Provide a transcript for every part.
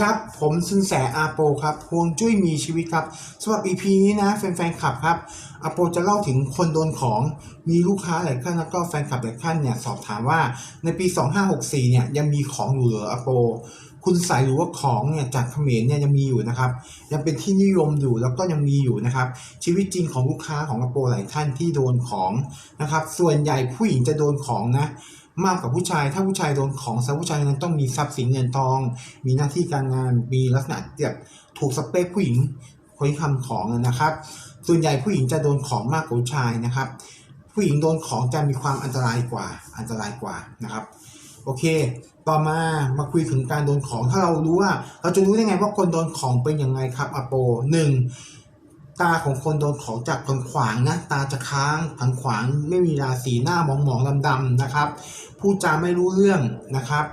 ครับ ผมสินแสอาโปครับพวงจุ้ยมีชีวิตครับสำหรับ EP นี้นะแฟนๆคลับครับอาโปจะเล่าถึงคนโดนของมีลูกค้าหลายท่านแล้วก็แฟนคลับหลายท่านเนี่ยสอบถามว่าในปี 2564เนี่ยยังมีของอยู่เหรืออาโป คุณใสยหรือว่าของเนี่ยจากเขมรเนี่ยยังมีอยู่นะครับยังเป็นที่นิยมอยู่แล้วก็ยังมีอยู่นะครับชีวิตจริงของลูกค้าของอาโปหลายท่านที่โดนของนะครับส่วนใหญ่ผู้หญิงจะโดนของนะ มากกว่าผู้ชาย ถ้าผู้ชายโดนของแสดงว่าผู้ชายนั้นต้องมีทรัพย์สินเงินทอง มีหน้าที่การงาน มีลักษณะแบบถูกสเปคผู้หญิงคนที่ทำของนะครับ ส่วนใหญ่ผู้หญิงจะโดนของมากกว่าผู้ชายนะครับ ผู้หญิงโดนของจะมีความอันตรายกว่า อันตรายกว่านะครับ โอเค ต่อมา มาคุยถึงการโดนของ ถ้าเรารู้ว่า เราจะรู้ได้ไงว่าคนโดนของเป็นยังไงครับอโปหนึ่ง ตาของคนโดนของจากผังขวางนะตาจะค้างผังขวางไม่มีราศีหน้ามองหมองๆดำๆนะครับพูดจาไม่รู้เรื่องนะครับ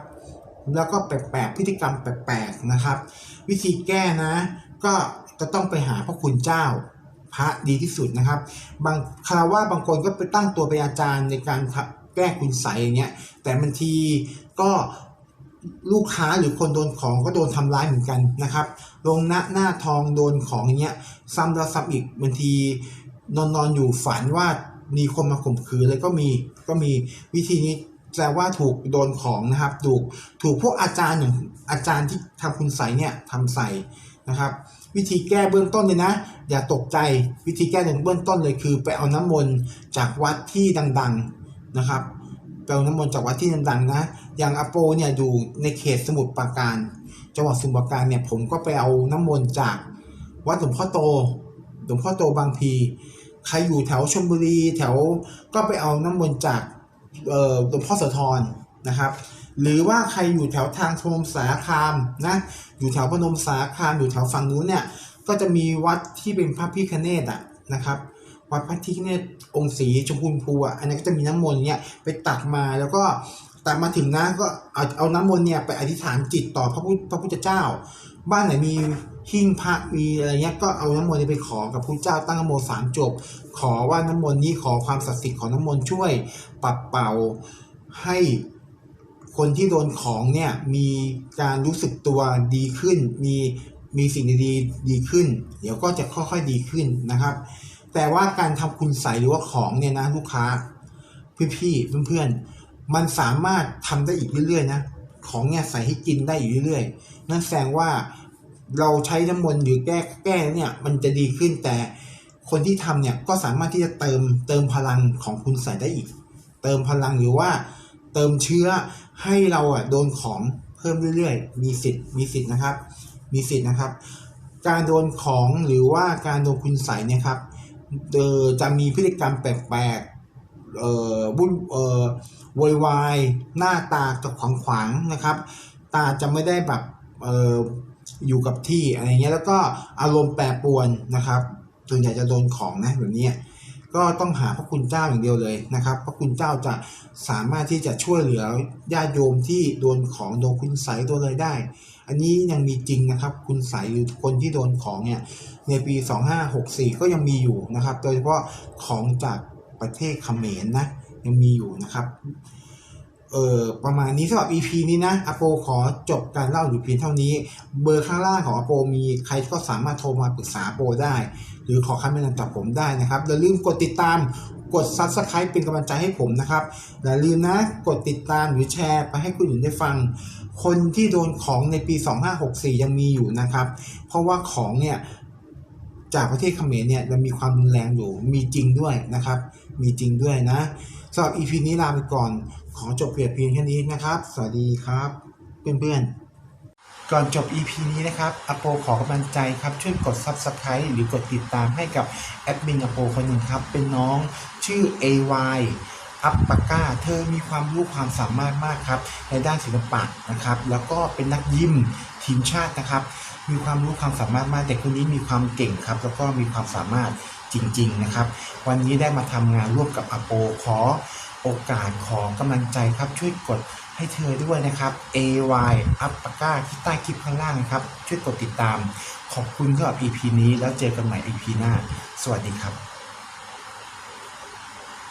แล้วก็แปลกๆพฤติกรรมแปลกๆนะครับ วิธีแก้นะ ก็จะต้องไปหาพระคุณเจ้าพระดีที่สุดนะครับ บางคารวะบางคนก็ไปตั้งตัวเป็นอาจารย์ในการแก้คุณใสอย่างเงี้ยแต่บางทีก็ ลูกค้าหรือคนโดนของก็โดนทำร้ายเหมือนกันนะครับ ลงหน้าหน้าทองโดนของอย่างเงี้ยซ้ำแล้วซ้ำอีกบางทีนอนนอนอยู่ฝันว่ามีคนมาข่มขืนเลยก็มีก็มีวิธีนี้แปลว่าถูกโดนของนะครับ ถูกถูกพวกอาจารย์อย่างอาจารย์ที่ทำคุณใสยเนี่ยทำใส่นะครับ วิธีแก้เบื้องต้นเลยนะ อย่าตกใจวิธีแก้เบื้องต้นเลยคือ ไปเอาน้ำมนต์จากวัดที่ดัง ๆนะครับไปเอาน้ำมนต์จากวัดที่ดังๆนะ อย่างอโปเนี่ยอยู่ในเขตสมุทรปราการ จังหวัดสมุทรปราการเนี่ยผมก็ไปเอาน้ำมนต์จากวัดหลวงพ่อโตหลวงพ่อโตบางพีใครอยู่แถวชลบุรีแถวก็ไปเอาน้ำมนต์จากหลวงพ่อโสธรนะครับ หรือว่าใครอยู่แถวทางพนมสารคามนะอยู่แถวพนมสารคามอยู่แถวฝั่งนู้นเนี่ยก็จะมีวัดที่เป็นพระพิคเนตอะนะครับวัดพระพิคเนตองค์สีชมพูพูอะอันนี้ก็จะมีน้ำมนต์เนี่ยไปตักมาแล้วก็ แตักมาถึงนะก็เอาเอาน้ำมนต์เนี่ยไปอธิษฐานจิตต่อพระพุทธพระพุทธเจ้า บ้านไหนมีหิ้งพระมีอะไรเงี้ยก็เอาน้ำมนต์นี้ไปขอกับพระเจ้าตั้งนโมสามจบ ขอว่าน้ำมนต์นี้ขอความศักดิ์สิทธิ์ของน้ำมนต์ช่วยปัดเป่าให้คนที่โดนของเนี่ยมีการรู้สึกตัวดีขึ้น มีมีสิ่งดีๆดีขึ้น เดี๋ยวก็จะค่อยๆดีขึ้นนะครับ แต่ว่าการทำคุณใสยหรือว่าของเนี่ยนะลูกค้าพี่ๆเพื่อนๆ มันสามารถทำได้อีกเรื่อยๆนะของเนี่ยใส่ให้กินได้อยู่เรื่อยๆ นั่นแสดงว่าเราใช้น้ำมนต์หรือแก้แก้เนี่ยมันจะดีขึ้นแต่คนที่ทำเนี่ยก็สามารถที่จะเติมเติมพลังของคุณใส่ได้อีก เติมพลังหรือว่าเติมเชื้อให้เราอะโดนของเพิ่มเรื่อยๆ มีสิทธิ์มีสิทธิ์นะครับ มีสิทธิ์นะครับ การโดนของหรือว่าการโดนคุณใส่เนี่ยครับเออจะมีพฤติกรรมแปลกๆเออบุญเออ โวยวายหน้าตาจะขวางขวางนะครับ ตาจะไม่ได้แบบเอออยู่กับที่อะไรเงี้ยแล้วก็อารมณ์แปรปรวนนะครับส่วนใหญ่จะโดนของนะแบบนี้ก็ต้องหาพระคุณเจ้าอย่างเดียวเลยนะครับ พระคุณเจ้าจะสามารถที่จะช่วยเหลือญาติโยมที่โดนของโดนคุณใสยโดนอะไรได้ อันนี้ยังมีจริงนะครับ คุณใสยหรือคนที่โดนของเนี่ยในปี 2564 ก็ยังมีอยู่นะครับ โดยเฉพาะของจากประเทศเขมรนะ ยังมีอยู่นะครับเออประมาณนี้สำหรับ EP นี้นะอโปขอจบการเล่าอยู่เพียงเท่านี้ เบอร์ข้างล่างของอโปมีใครก็สามารถโทรมาปรึกษาโปได้ หรือขอคำแนะนำจากผมได้นะครับอย่าลืมกดติดตามกด Subscribe เป็นกำลังใจให้ผมนะครับอย่าลืมนะ กดติดตามหรือแชร์ไปให้คนอื่นได้ฟัง คนที่โดนของในปี 2564 ยังมีอยู่นะครับ เพราะว่าของเนี่ย จากประเทศเขมรเนี่ยยังมีความรุนแรงอยู่มีจริงด้วยนะครับ มีจริงด้วยนะสำหรับ EP นี้ลาไปก่อน ขอจบเพียงเพียงแค่นี้นะครับ สวัสดีครับ เพื่อนๆก่อนจบ EP นี้นะครับอโปขอกำลังใจครับ ช่วยกด Subscribe หรือกดติดตามให้กับแอดมินอโปคนหนึ่งครับ เป็นน้องชื่อ AY อัปปาก้า เธอมีความรู้ความสามารถมากครับ ในด้านศิลปะนะครับ แล้วก็เป็นนักยิมทีมชาตินะครับ มีความรู้ความสามารถมากเด็กคนนี้มีความเก่งครับ แล้วก็มีความสามารถจริง ๆนะครับ วันนี้ได้มาทำงานร่วมกับอโปขอโอกาสขอกำลังใจครับช่วยกดให้เธอด้วยนะครับ AY อัปปาก้าที่ใต้คลิปข้างล่างนะครับ ช่วยกดติดตาม ขอบคุณสำหรับ EP นี้แล้วเจอกันใหม่ EP หน้า สวัสดีครับ